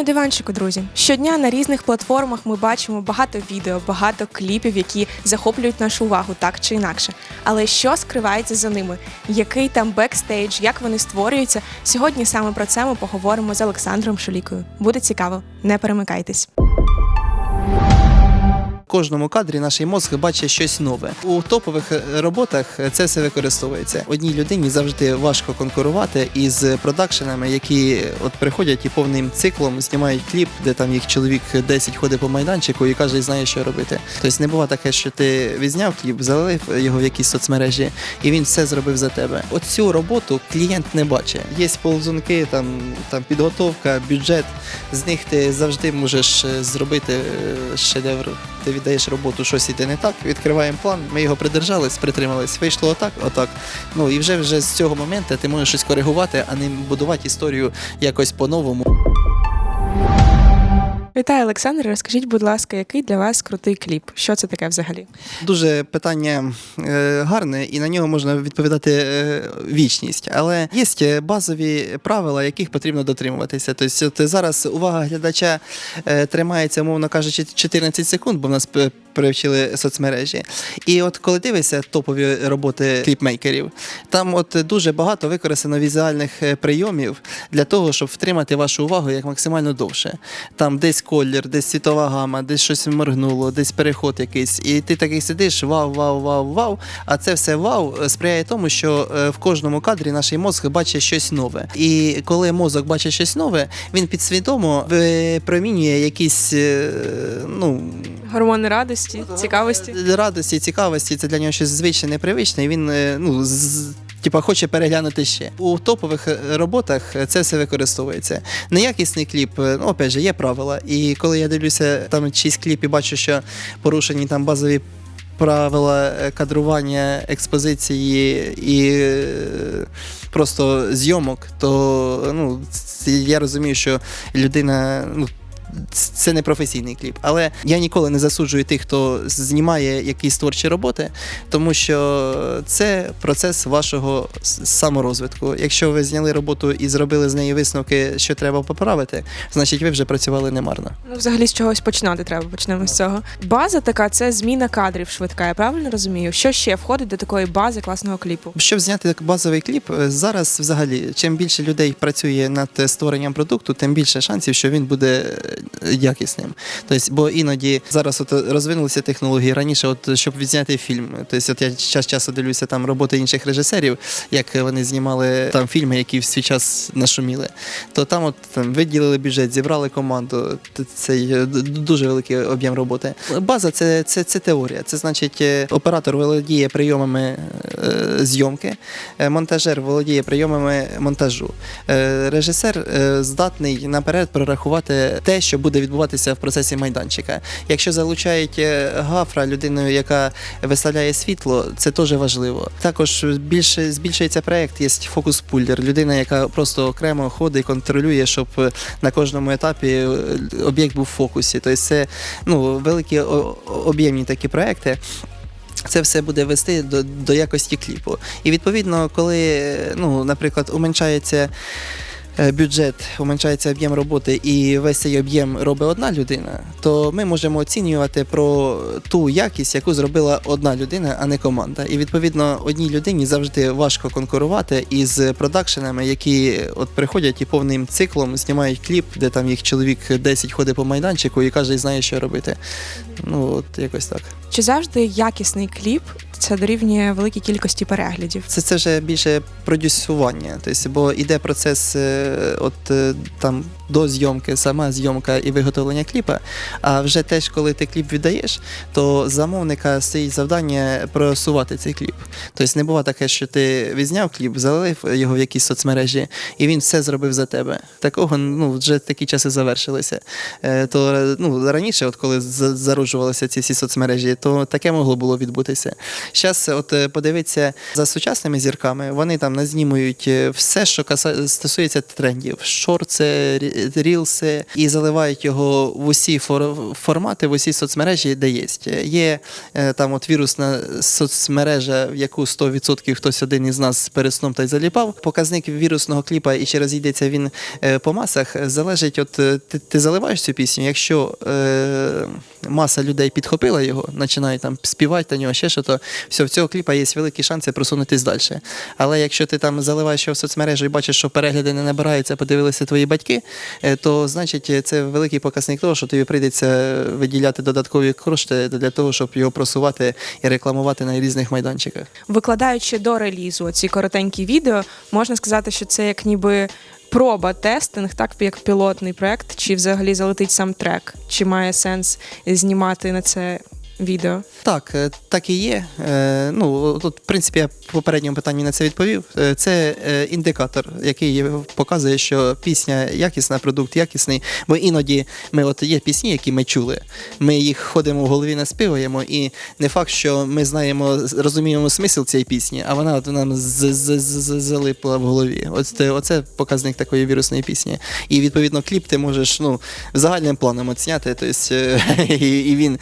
на диванчику, друзі. Щодня на різних платформах ми бачимо багато відео, багато кліпів, які захоплюють нашу увагу так чи інакше. Але що скривається за ними? Який там бекстейдж, як вони створюються? Сьогодні саме про це ми поговоримо з Олександром Шулікою. Буде цікаво, не перемикайтесь. Кожному кадрі наш мозг бачить щось нове. У топових роботах це все використовується. Одній людині завжди важко конкурувати із продакшенами, які от приходять і повним циклом знімають кліп, де там їх чоловік 10 ходить по майданчику, і кожен знає, що робити. Тобто не буває таке, що ти відзняв кліп, залив його в якісь соцмережі, і він все зробив за тебе. От цю роботу клієнт не бачить. Є ползунки, там, там підготовка, бюджет. З них ти завжди можеш е, зробити е, шедевр. Ти віддаєш роботу, щось іде не так. Відкриваємо план. Ми його придержались, притримались. Вийшло отак, отак. Ну і вже вже з цього моменту ти можеш щось коригувати, а не будувати історію якось по-новому. Вітаю, Олександр. Розкажіть, будь ласка, який для вас крутий кліп? Що це таке взагалі? Дуже питання е, гарне, і на нього можна відповідати е, вічність. Але є базові правила, яких потрібно дотримуватися. Тобто, зараз увага глядача е, тримається, умовно кажучи, 14 секунд, бо в нас привчили соцмережі. І от коли дивишся топові роботи кліпмейкерів, там от дуже багато використано візуальних е, прийомів для того, щоб втримати вашу увагу як максимально довше. Там десь колір, десь світова гама, десь щось моргнуло, десь переход якийсь. І ти такий сидиш, вау, вау, вау, вау. А це все вау е, сприяє тому, що е, в кожному кадрі наш мозг бачить щось нове. І коли мозок бачить щось нове, він підсвідомо випромінює якісь ну, Гормони радості, цікавості. радості, цікавості, це для нього щось звичне, непривичне, і він е, ну, з, типа, хоче переглянути ще. У топових е, роботах це все використовується. Неякісний кліп, е, ну, опять же, є правила. І коли я дивлюся там чийсь кліп і бачу, що порушені там базові. Правила е, кадрування, експозиції і е, просто зйомок, то ну, я розумію, що людина ну, це не професійний кліп. Але я ніколи не засуджую тих, хто знімає якісь творчі роботи, тому що це процес вашого саморозвитку. Якщо ви зняли роботу і зробили з неї висновки, що треба поправити, значить ви вже працювали немарно. Ну, взагалі з чогось починати треба. Почнемо з цього. База така це зміна кадрів швидка. Я правильно розумію? Що ще входить до такої бази класного кліпу? Щоб зняти базовий кліп, е, зараз взагалі чим більше людей працює над створенням продукту, тим більше шансів, що він буде е, якісним. Тобто, бо іноді зараз от розвинулися технології раніше, от щоб відзняти фільм. Тобто, от я час часу дивлюся там роботи інших режисерів, як вони знімали там фільми, які в свій час нашуміли. То там, от там виділили бюджет, зібрали команду. Це дуже великий об'єм роботи. База це, це, це теорія. Це значить, е, оператор володіє прийомами е, зйомки, е, монтажер володіє прийомами монтажу. Е, Режисер е, здатний наперед прорахувати те, що буде відбуватися в процесі майданчика. Якщо залучають е, гафра, людину, яка виставляє світло, це теж важливо. Також більше збільшується проект, є фокус-пуллер, людина, яка просто окремо ходить, контролює, щоб е, на кожному етапі е, об'єкт був в фокусі. Тобто це ну, великі об'ємні такі проекти. Це все буде вести до, до якості кліпу. І відповідно, коли, ну, наприклад, уменшається бюджет, уменшається об'єм роботи і весь цей об'єм робить одна людина, то ми можемо оцінювати про ту якість, яку зробила одна людина, а не команда. І відповідно одній людині завжди важко конкурувати із продакшенами, які от приходять і повним циклом знімають кліп, де там їх чоловік 10 ходить по майданчику і кожен знає, що робити. Ну, от якось так. Чи завжди якісний кліп це дорівнює великій кількості переглядів? Це, це вже більше продюсування. Тобто, бо йде процес е, от е, там до зйомки, сама зйомка і виготовлення кліпа. А вже теж, коли ти кліп віддаєш, то замовника стоїть завдання просувати цей кліп. Тобто не буває таке, що ти відзняв кліп, залив його в якісь соцмережі, і він все зробив за тебе. Такого ну вже такі часи завершилися. Е, То ну раніше, от коли за- зароджувалися ці всі соцмережі, то таке могло було відбутися. Зараз, от е, подивитися за сучасними зірками, вони там назнімують е, все, що стосується трендів: шорти, рілси і заливають його в усі фор- формати, в усі соцмережі, де є. Є е, там от вірусна соцмережа, в яку 100% хтось один із нас перед сном та й заліпав. Показник вірусного кліпа і чи розійдеться він е, по масах, залежить от е, ти, ти заливаєш цю пісню. Якщо е, маса людей підхопила його, починають там співати на нього, ще що то все, в цього кліпа є великі шанси просунутись далі. Але якщо ти там заливаєш його в соцмережу і бачиш, що перегляди не набираються, подивилися твої батьки, е, то значить е, це великий показник того, що тобі прийдеться виділяти додаткові кошти для того, щоб його просувати і рекламувати на різних майданчиках. Викладаючи до релізу ці коротенькі відео, можна сказати, що це як ніби проба тестинг, так як пілотний проект, чи взагалі залетить сам трек, чи має сенс знімати на це відео. Так, е, так і є. Е, Ну, тут, в принципі, я в попередньому питанні на це відповів. Е, Це індикатор, який показує, що пісня якісна, продукт якісний. Бо іноді ми от є пісні, які ми чули. Ми їх ходимо в голові, наспіваємо, і не факт, що ми знаємо, розуміємо смисл цієї пісні, а вона от нам залипла в голові. От це- оце показник такої вірусної пісні. І відповідно кліп ти можеш ну, загальним планом оцняти. Тобто, і, він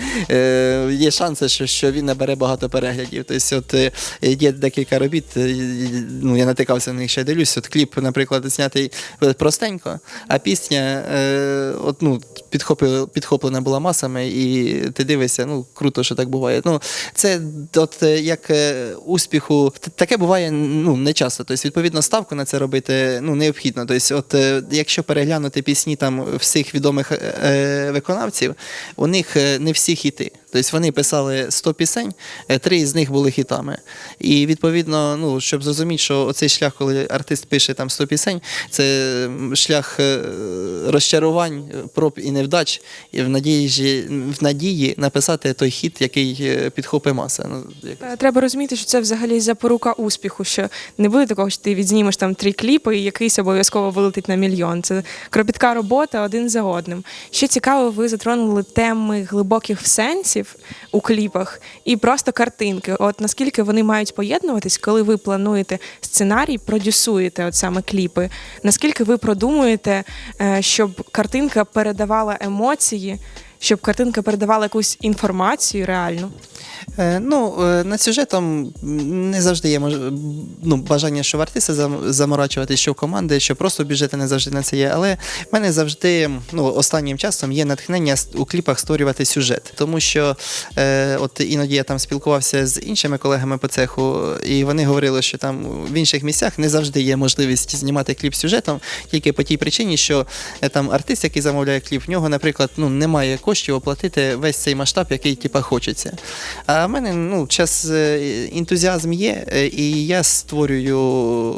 є шанси, що, що він набере багато переглядів. Тобто, от е, є декілька робіт, е, ну я натикався на них ще дивлюсь. От кліп, наприклад, знятий простенько, а пісня е, от, ну, підхопила, підхоплена була масами, і ти дивишся, ну круто, що так буває. Ну, це от е, як е, успіху, таке буває ну, не часто. Тобто, відповідно, ставку на це робити ну, необхідно. Тобто, от, е, якщо переглянути пісні там всіх відомих виконавців, у них не всі хіти. Тобто вони писали 100 пісень, три з них були хітами. І відповідно, ну, щоб зрозуміти, що оцей шлях, коли артист пише там 100 пісень, це шлях розчарувань, проб і невдач, і в надії, в надії написати той хіт, який е, підхопить маса. Ну, як- Е, Треба розуміти, що це взагалі запорука успіху, що не буде такого, що ти відзнімеш там три кліпи і якийсь обов'язково вилетить на мільйон. Це кропітка робота один за одним. Ще цікаво, ви затронули теми глибоких сенсів у кліпах і просто картинки. От наскільки вони мають поєднуватись, коли ви плануєте сценарій, продюсуєте от саме кліпи? Наскільки ви продумуєте, е, щоб картинка передавала емоції, щоб картинка передавала якусь інформацію реальну? Е, Ну, е, над сюжетом не завжди є мож... ну, бажання, що в артиста заморачувати, що в команди, що просто бюджети не завжди на це є. Але в мене завжди ну, останнім часом є натхнення у кліпах створювати сюжет. Тому що е, от іноді я там спілкувався з іншими колегами по цеху, і вони говорили, що там в інших місцях не завжди є можливість знімати кліп сюжетом, тільки по тій причині, що е, там артист, який замовляє кліп, в нього, наприклад, ну, немає коштів оплатити весь цей масштаб, який типа хочеться. А в мене ну, час е, ентузіазм є, е, і я створюю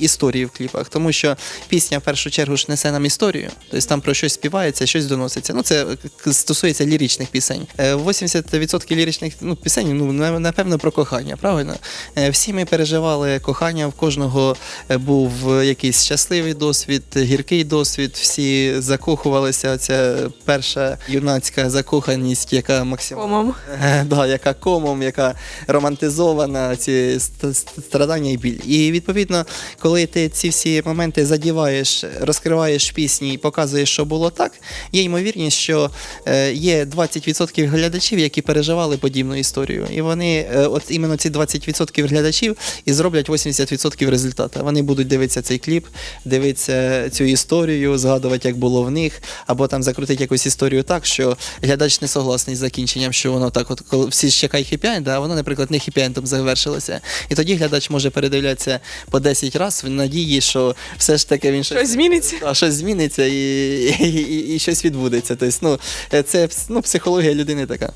історії в кліпах, тому що пісня в першу чергу ж несе нам історію. Тобто там про щось співається, щось доноситься. Ну, це стосується ліричних пісень. Е, 80% ліричних ну, пісень, ну, напевно, про кохання, правильно? Е, Всі ми переживали кохання, в кожного е, був якийсь щасливий досвід, гіркий досвід, всі закохувалися. Ця перша юнацька закоханість, яка максимально. Е, Да, яка комом, яка романтизована, ці ст- ст- страдання і біль. І відповідно, коли ти ці всі моменти задіваєш, розкриваєш пісні і показуєш, що було так, є ймовірність, що е, є 20% глядачів, які переживали подібну історію. І вони, е, от іменно ці 20% глядачів і зроблять 80% результату. Вони будуть дивитися цей кліп, дивитися цю історію, згадувати, як було в них, або там закрутити якусь історію так, що глядач не согласний з закінченням, що воно так, от коли всі чекають хіпі да, а воно, наприклад, не хіпі-ендом завершилося. І тоді глядач може передивлятися по 10 разів в надії, що все ж таки він щось, Щось зміниться? А щось зміниться і, і, і, і щось відбудеться. Тобто, ну, це ну, психологія людини така.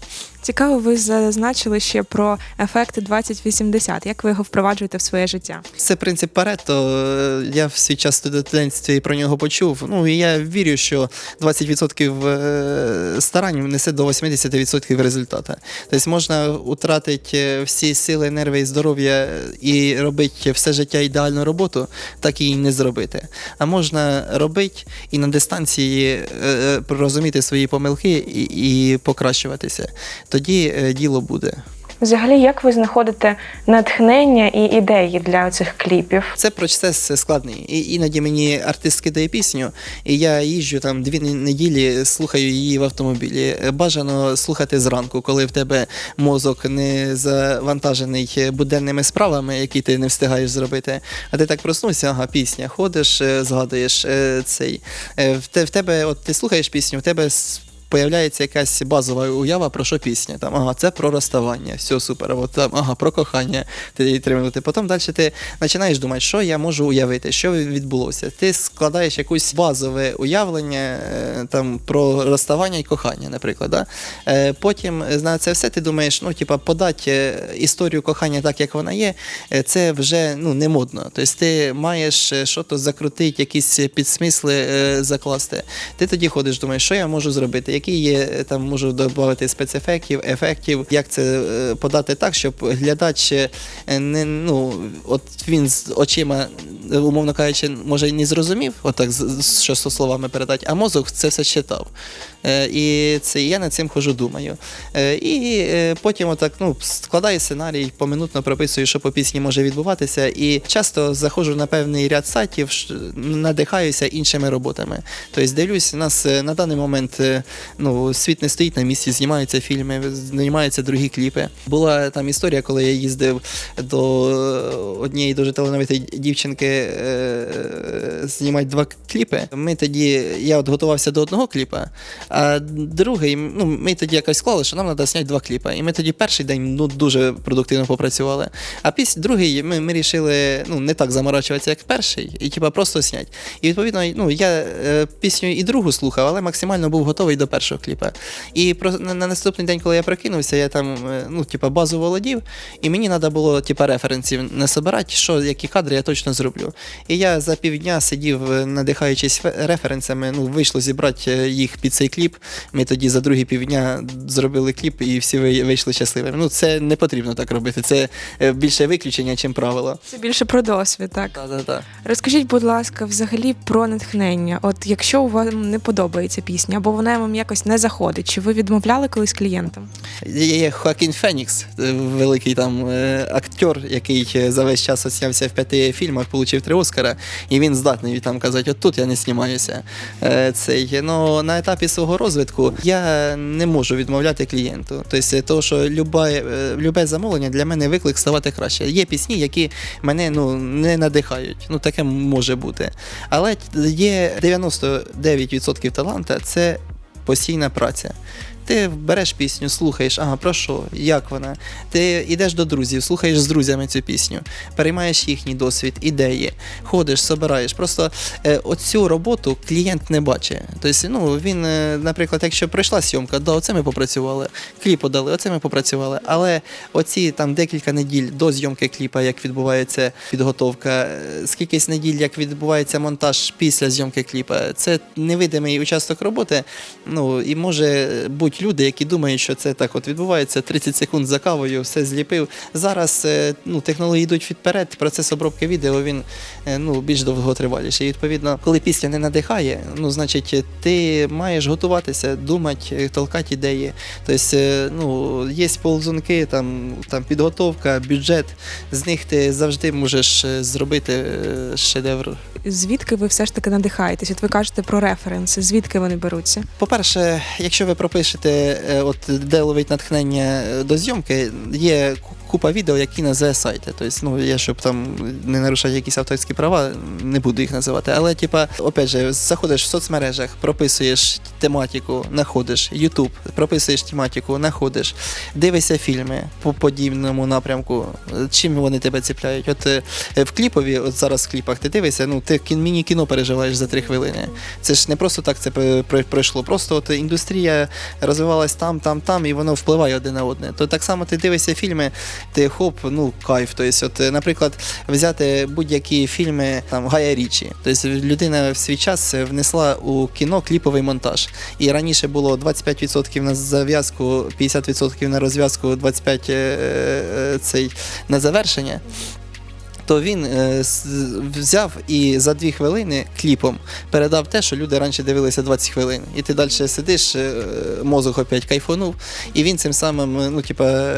Цікаво, ви зазначили ще про ефект 2080. Як ви його впроваджуєте в своє життя? Це принцип Парето. Е, Я в свій час студентстві про нього почув. Ну і я вірю, що 20% е, старань несе до 80% результату. Тобто можна втратити всі сили, нерви і здоров'я і робити все життя ідеальну роботу, так і не зробити. А можна робити і на дистанції е, е, розуміти свої помилки і, і покращуватися. Тоді е, діло буде. Взагалі, як ви знаходите натхнення і ідеї для цих кліпів? Це процес складний. І іноді мені артист кидає пісню, і я їжджу там дві неділі, слухаю її в автомобілі. Бажано слухати зранку, коли в тебе мозок не завантажений буденними справами, які ти не встигаєш зробити. А ти так проснувся, ага, пісня, ходиш, е, згадуєш е, цей. В тебе, от ти слухаєш пісню, в тебе. Появляється якась базова уява, про що пісня. Там, ага, це про розставання, все супер. От там, ага, про кохання ти її тримати. Потім далі ти починаєш думати, що я можу уявити, що відбулося. Ти складаєш якусь базове уявлення е, там про розставання і кохання, наприклад. Да? Е, Потім на це все ти думаєш, ну, типа, подати е, історію кохання так, як вона є, це вже ну, не модно. Тобто ти маєш е, щось закрутити, якісь підсмисли закласти. Ти тоді ходиш, думаєш, що я можу зробити, які є е, там можу додати спецефектів, ефектів, як це е, подати так, щоб глядач е, не ну, от він з очима, умовно кажучи, може не зрозумів, отак що словами передати, а мозок це все читав. Е, І це я над цим хожу, думаю. Е, І е, потім отак ну, складаю сценарій, поминутно прописую, що по пісні може відбуватися. І часто заходжу на певний ряд сайтів, надихаюся іншими роботами. Тобто дивлюсь, у нас е, на даний момент е, ну, світ не стоїть на місці, знімаються фільми, знімаються другі кліпи. Була там історія, коли я їздив до е, однієї дуже талановитої дівчинки е, знімати два кліпи. Ми тоді, я от готувався до одного кліпа, а другий, ну, ми тоді якось склали, що нам треба зняти два кліпи. І ми тоді перший день ну, дуже продуктивно попрацювали. А після другий ми, ми рішили ну, не так заморачуватися, як перший, і типа просто зняти. І відповідно, ну, я е, пісню і другу слухав, але максимально був готовий до першого кліпа. І про, на, на наступний день, коли я прокинувся, я там е, ну, типа, базу володів, і мені треба було типа, референсів не собирати, що, які кадри я точно зроблю. І я за півдня сидів, е, надихаючись референсами, ну, вийшло зібрати е, їх під цей кліп. Ми тоді за другі півдня зробили кліп, і всі вийшли щасливими. Ну, це не потрібно так робити. Це е, більше виключення, ніж правило. Це більше про досвід, так? Так, так, так. Розкажіть, будь ласка, взагалі про натхнення. От якщо вам не подобається пісня, або вона вам якось не заходить, чи ви відмовляли колись клієнтам? Є Хоакін Фенікс, великий там актер, який за весь час оснявся в п'яти фільмах, отримав три Оскара, і він здатний там казати, от тут я не знімаюся. Е, Цей. Ну, на етапі свого розвитку я не можу відмовляти клієнту. Тобто, того, що любе, е, любе замовлення для мене виклик ставати краще. Є пісні, які мене ну, не надихають. Ну, таке може бути. Але є 99% таланта це постійна праця. Ти береш пісню, слухаєш, ага, про що, як вона. Ти йдеш до друзів, слухаєш з друзями цю пісню, переймаєш їхній досвід, ідеї, ходиш, собираєш. Просто е, оцю роботу клієнт не бачить. Тобто, ну, він, е, наприклад, якщо пройшла зйомка, да, оце ми попрацювали, кліп подали, оце ми попрацювали. Але оці там декілька неділь до зйомки кліпа, як відбувається підготовка, е, скількись неділь, як відбувається монтаж після зйомки кліпа, це невидимий участок роботи. Ну і може бути люди, які думають, що це так от відбувається 30 секунд за кавою, все зліпив. Зараз е, ну, технології йдуть вперед, процес обробки відео він е, ну, більш довготриваліший. І відповідно, коли пісня не надихає, ну значить ти маєш готуватися, думати, толкати ідеї. Тобто, е, ну, є ползунки, там, там підготовка, бюджет. З них ти завжди можеш е, зробити е, шедевр. Звідки ви все ж таки надихаєтесь? От ви кажете про референси, звідки вони беруться? По-перше, якщо ви пропишете, е, от де ловить натхнення е, до зйомки, є купа відео, які назве сайти. Тобто, ну я щоб там не нарушати якісь авторські права, не буду їх називати. Але, типа, опять же, заходиш в соцмережах, прописуєш тематику, знаходиш, YouTube, прописуєш тематику, знаходиш, дивишся фільми по подібному напрямку. Чим вони тебе ціпляють? От е, в кліпові, от зараз в кліпах ти дивишся, ну ти кін- міні-кіно переживаєш за три хвилини. Це ж не просто так це пр- пр- пройшло. Просто от індустрія розвивалась там, там, там, і воно впливає одне на одне. То так само ти дивишся фільми, ти хоп, ну кайф. Тобто, от, наприклад, взяти будь-які фільми там Гая Річі. Тобто людина в свій час внесла у кіно кліповий монтаж. І раніше було 25% на зав'язку, 50% на розв'язку, 25% е, е, цей на завершення. То він е, взяв і за дві хвилини кліпом передав те, що люди раніше дивилися 20 хвилин. І ти далі сидиш, е, мозок опять кайфанув, і він цим самим е, ну, типа,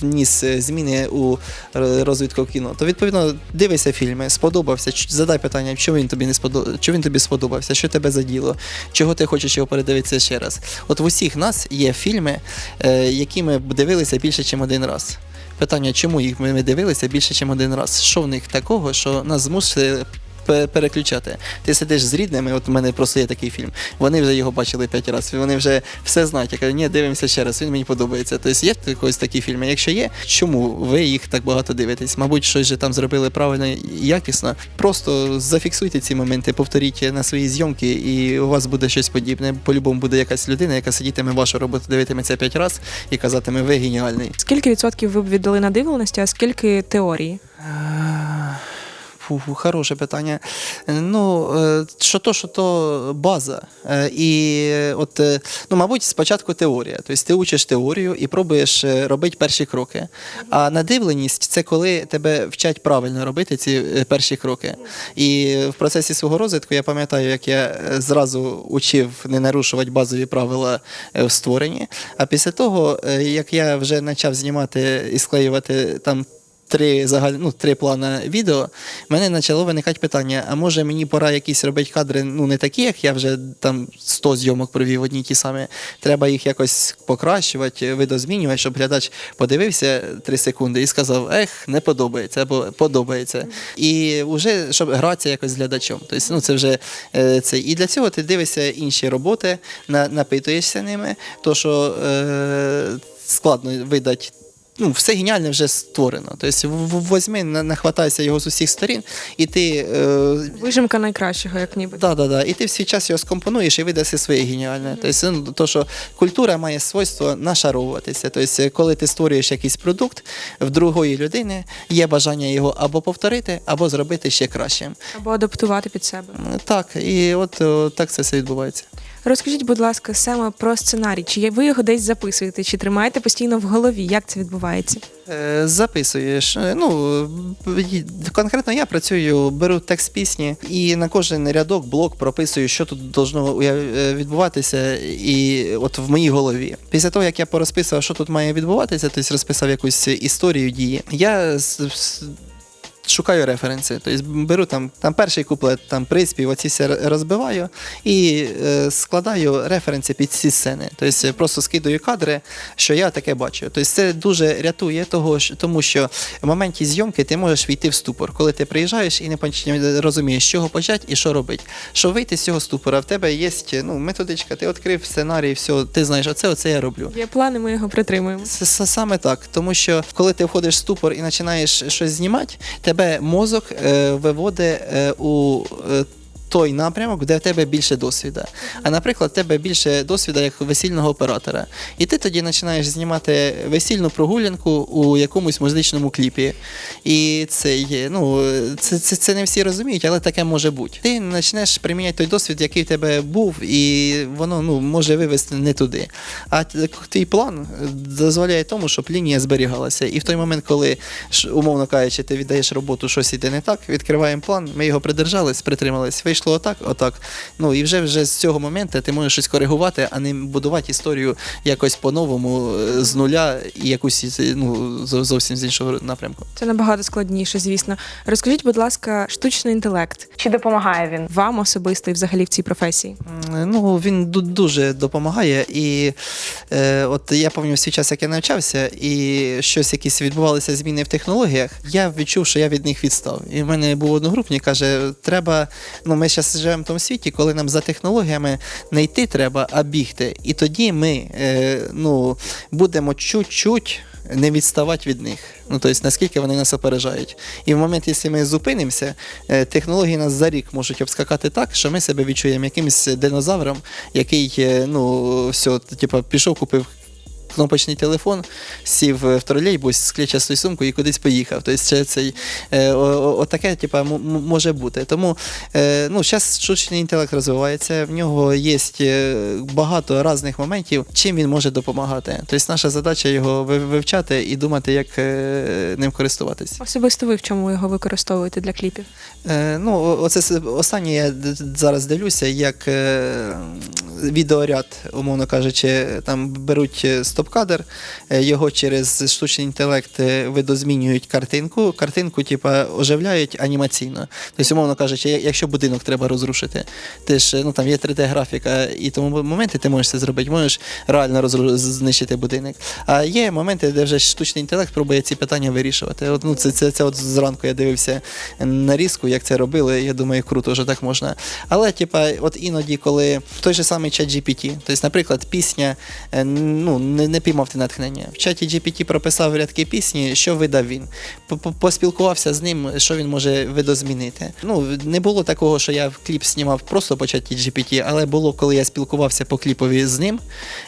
вніс зміни у р- розвитку кіно. То відповідно дивися фільми, сподобався. Задай питання, чому він тобі не сподобався, чому він тобі сподобався, що тебе заділо, чого ти хочеш його передивитися ще раз. От в усіх нас є фільми, які ми дивилися більше, ніж один раз. Питання, чому їх ми дивилися більше, ніж один раз? Що в них такого, що нас змусили переключати? Ти сидиш з рідними, от у мене просто є такий фільм. Вони вже його бачили п'ять разів, вони вже все знають. Я кажу, ні, дивимося ще раз, він мені подобається. Тобто є якось такі фільми? Якщо є, чому ви їх так багато дивитесь? Мабуть, щось же там зробили правильно і якісно. Просто зафіксуйте ці моменти, повторіть на свої зйомки, і у вас буде щось подібне. По-любому буде якась людина, яка сидітиме вашу роботу, дивитиметься п'ять разів і казатиме, ви геніальний. Скільки відсотків ви б віддали надивленості, а скільки теорії? Фу, фу, хороше питання. Ну, е, що то, що то база. Е, І от, е, ну, мабуть, спочатку теорія. Тобто ти учиш теорію і пробуєш робити перші кроки. А надивленість це коли тебе вчать правильно робити ці перші кроки. І в процесі свого розвитку я пам'ятаю, як я зразу учив не нарушувати базові правила в створенні. А після того, як я вже почав знімати і склеювати там три загаль... ну, три плани відео, в мене почало виникати питання: а може мені пора якісь робити кадри, ну не такі, як я вже там 100 зйомок провів одні ті самі. Треба їх якось покращувати, видозмінювати, щоб глядач подивився 3 секунди і сказав: ех, не подобається або подобається. І вже щоб гратися якось з глядачом. Тобто, ну це вже е, це. І для цього ти дивишся інші роботи, на, напитуєшся ними, то що е, складно видати ну, все геніальне вже створено. Тобто, возьми, нахватайся його з усіх сторін, і ти. Е, Вижимка найкращого, як ніби. Да, да, да. І ти в свій час його скомпонуєш і видаси своє геніальне. Тобто, ну, то, що культура має свойство нашаровуватися. Тобто, коли ти створюєш якийсь продукт в другої людини, є бажання його або повторити, або зробити ще кращим. Або адаптувати під себе. Так, і от так це все відбувається. Розкажіть, будь ласка, саме про сценарій. Чи ви його десь записуєте, чи тримаєте постійно в голові? Як це відбувається? Е, Записуєш. Е, Ну конкретно я працюю, беру текст пісні і на кожен рядок, блок прописую, що тут должно е, відбуватися, і от в моїй голові. Після того, як я порозписував, що тут має відбуватися, тобто розписав якусь історію дії, я шукаю референси. Тобто беру там, там перший куплет, там приспів, оці все розбиваю і е, складаю референси під ці сцени. Тобто просто скидаю кадри, що я таке бачу. Тобто це дуже рятує того, тому що в моменті зйомки ти можеш війти в ступор, коли ти приїжджаєш і не розумієш, з чого почати і що робити. Щоб вийти з цього ступора, в тебе є ну, методичка, ти відкрив сценарій, все, ти знаєш, оце, оце я роблю. Є плани, ми його притримуємо. Саме так, тому що коли ти входиш в ступор і починаєш щось знімати, тебе мозок е, виводить е, у е, той напрямок, де в тебе більше досвіду. А наприклад, в тебе більше досвіду як весільного оператора. І ти тоді починаєш знімати весільну прогулянку у якомусь музичному кліпі. І це є, ну, це, це, це не всі розуміють, але таке може бути. Ти почнеш приміняти той досвід, який в тебе був, і воно ну, може вивести не туди. А твій план дозволяє тому, щоб лінія зберігалася. І в той момент, коли умовно кажучи, ти віддаєш роботу, щось іде не так, відкриваємо план, ми його придержались, притримались, вийшло отак, отак. Ну і вже вже з цього моменту ти можеш щось коригувати, а не будувати історію якось по-новому е, з нуля і якусь ну, зовсім з іншого напрямку. Це набагато складніше, звісно. Розкажіть, будь ласка, штучний інтелект. Чи допомагає він вам особисто і взагалі в цій професії? Ну, він дуже допомагає. І е, от я пам'ятаю свій час, як я навчався, і щось якісь відбувалися зміни в технологіях. Я відчув, що я від них відстав. І в мене був одногрупник, каже: треба, ну ми зараз живемо в тому світі, коли нам за технологіями не йти треба, а бігти. І тоді ми е, ну, будемо чуть-чуть. Не відставати від них. Ну, тобто, наскільки вони нас опережають. І в момент, якщо ми зупинимося, е, технології нас за рік можуть обскакати так, що ми себе відчуємо якимось динозавром, який е, ну, все, типу, пішов, купив кнопочний телефон, сів в тролейбус з клітчастою сумкою і кудись поїхав. Тобто це цей е, отаке, типа, може бути. Тому е, ну, зараз штучний інтелект розвивається, в нього є е, багато різних моментів, чим він може допомагати. Тобто наша задача його вивчати і думати, як е, ним користуватись. Особисто ви в чому його використовуєте для кліпів? Е, ну, оце останнє я зараз дивлюся, як е, відеоряд, умовно кажучи, там беруть е, стоп-кадр, е, його через штучний інтелект е, видозмінюють картинку. Картинку, типа, оживляють анімаційно. Тобто, умовно кажучи, якщо будинок треба розрушити, ти ж ну там є 3D-графіка, і тому моменти ти можеш це зробити, можеш реально знищити будинок. А є моменти, де вже штучний інтелект пробує ці питання вирішувати. От, ну, це, це, це от зранку я дивився нарізку, як це робили. Я думаю, круто, що так можна. Але, типа, от іноді, коли той же самий чат GPT, тобто, наприклад, пісня, е, ну, не, не піймав ти натхнення. В чаті GPT прописав рядки пісні, що видав він. Поспілкувався з ним, що він може видозмінити. Ну, не було такого, що я кліп знімав просто по чаті GPT, але було, коли я спілкувався по кліпові з ним,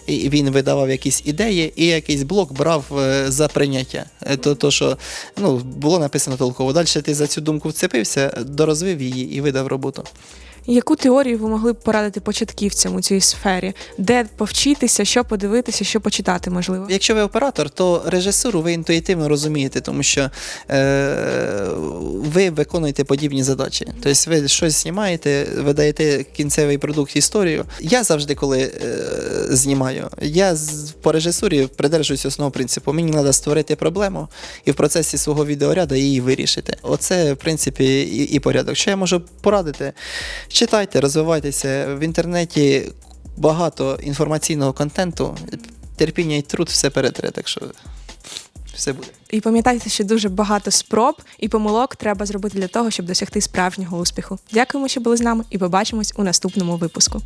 і він видавав якісь ідеї, і якийсь блок брав е, за прийняття. Е, То, то що ну, було написано толково. Далі ти за цю думку вцепився, дорозвив її і видав роботу. Яку теорію ви могли б порадити початківцям у цій сфері? Де повчитися, що подивитися, що почитати, можливо? Якщо ви оператор, то режисуру ви інтуїтивно розумієте, тому що е, ви виконуєте подібні задачі. Тобто ви щось знімаєте, ви даєте кінцевий продукт історію. Я завжди, коли е, знімаю, я по режисурі придержуюсь основного принципу. Мені треба створити проблему і в процесі свого відеоряду її вирішити. Оце, в принципі, і, і порядок. Що я можу порадити? Читайте, розвивайтеся в інтернеті. Багато інформаційного контенту, терпіння і труд все перетре, так що все буде. І пам'ятайте, що дуже багато спроб і помилок треба зробити для того, щоб досягти справжнього успіху. Дякуємо, що були з нами, і побачимось у наступному випуску.